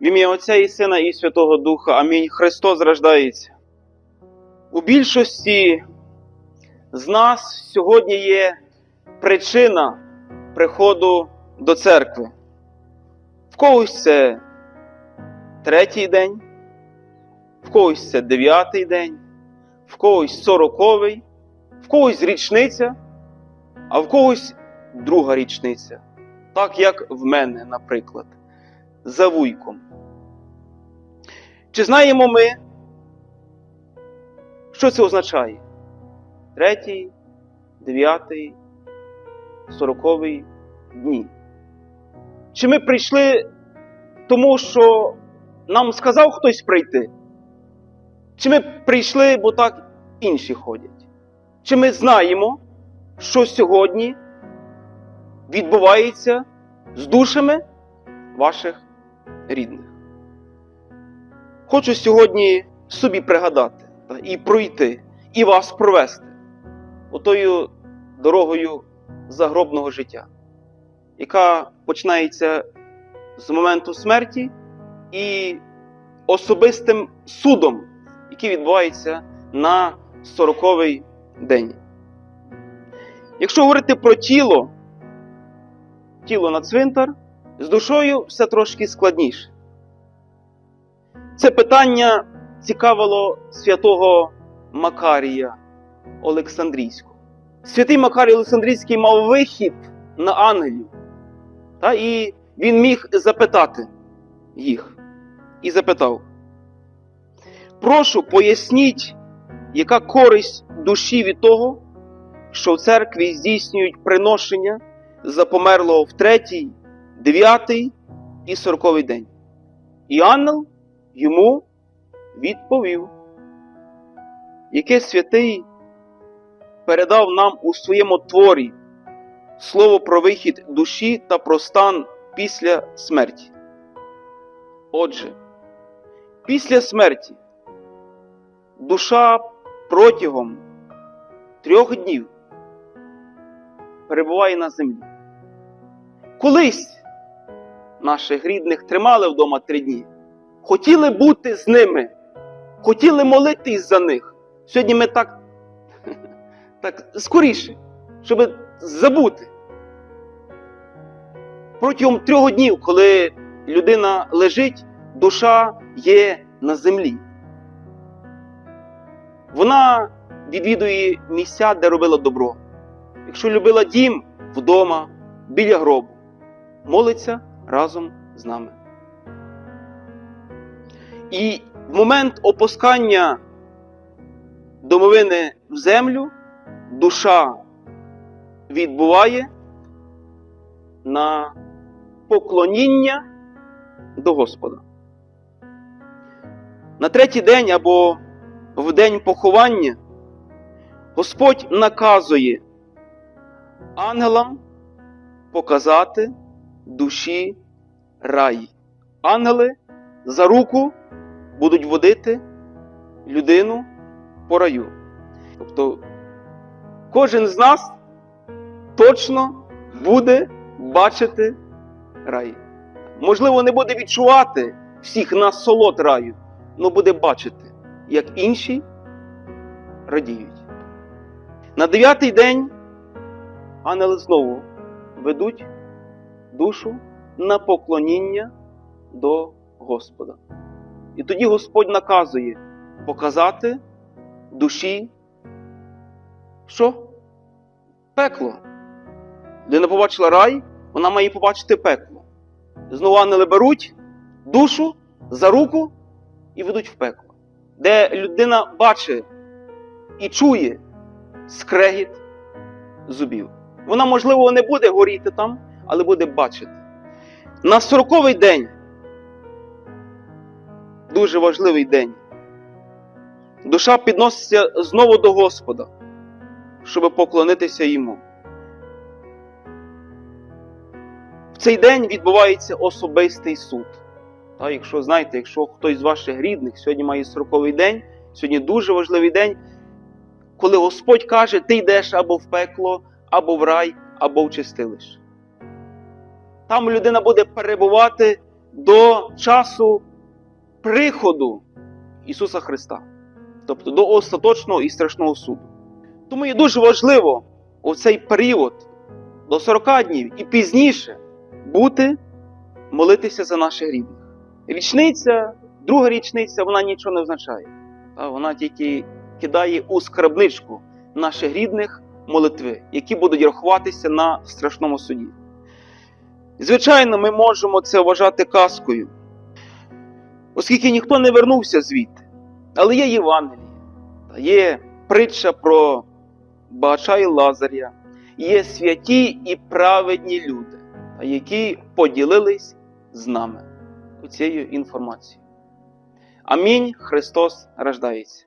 В ім'я Отця і Сина і Святого Духа. Амінь. Христос рождається. У більшості з нас сьогодні є причина приходу до церкви. В когось це третій день, в когось це дев'ятий день, в когось сороковий, в когось річниця, а в когось друга річниця. Так як в мене, наприклад, за вуйком. Чи знаємо ми, що це означає? Третій, дев'ятий, сороковий дні. Чи ми прийшли тому, що нам сказав хтось прийти? Чи ми прийшли, бо так інші ходять? Чи ми знаємо, що сьогодні відбувається з душами ваших рідних? Хочу сьогодні собі пригадати та, і пройти, і вас провести отою дорогою загробного життя, яка починається з моменту смерті і особистим судом, який відбувається на 40-й день. Якщо говорити про тіло, тіло на цвинтар, з душою все трошки складніше. Це питання цікавило святого Макарія Олександрійського. Святий Макарій Олександрійський мав вихід на ангелів, та, і він міг запитати їх. І запитав: Прошу, поясніть, яка користь душі від того, що в церкві здійснюють приношення за померлого в третій, дев'ятий і сороковий день. І ангел йому відповів, яке святий передав нам у своєму творі слово про вихід душі та про стан після смерті. Отже, після смерті душа протягом трьох днів перебуває на землі. Колись наших рідних тримали вдома три дні хотіли бути з ними, хотіли молитись за них. Сьогодні ми так, так скоріше, щоб забути. Протягом трьох днів, коли людина лежить, душа є на землі. Вона відвідує місця, де робила добро. Якщо любила дім вдома, біля гробу, молиться разом з нами. І в момент опускання домовини в землю душа відбуває на поклоніння до Господа. На третій день або в день поховання Господь наказує ангелам показати душі рай. Ангели за руку будуть водити людину по раю. Тобто кожен з нас точно буде бачити рай. Можливо, не буде відчувати всіх насолод раю, але буде бачити, як інші радіють. На дев'ятий день ангели знову ведуть душу на поклоніння до Господа. І тоді Господь наказує показати душі, що? Пекло. Людина побачила рай, вона має побачити пекло. Знову ангели беруть душу за руку і ведуть в пекло, де людина бачить і чує скрегіт зубів. Вона, можливо, не буде горіти там, але буде бачити. На сороковий день дуже важливий день. Душа підноситься знову до Господа, щоб поклонитися йому. В цей день відбувається особистий суд. Та, якщо знаєте, якщо хтось з ваших рідних сьогодні має сороковий день, сьогодні дуже важливий день, коли Господь каже, ти йдеш або в пекло, або в рай, або в чистилище. Там людина буде перебувати до часу приходу Ісуса Христа, тобто до остаточного і страшного суду. Тому є дуже важливо у цей період до 40 днів і пізніше бути, молитися за наших рідних. Річниця, друга річниця, вона нічого не означає. А Вона тільки кидає у скарбничку наших рідних молитви, які будуть рахуватися на страшному суді. Звичайно, ми можемо це вважати казкою, оскільки ніхто не вернувся звідти. Але є Євангеліє, є притча про Багача і Лазаря, є святі і праведні люди, які поділились з нами цією інформацією. Амінь. Христос рождається.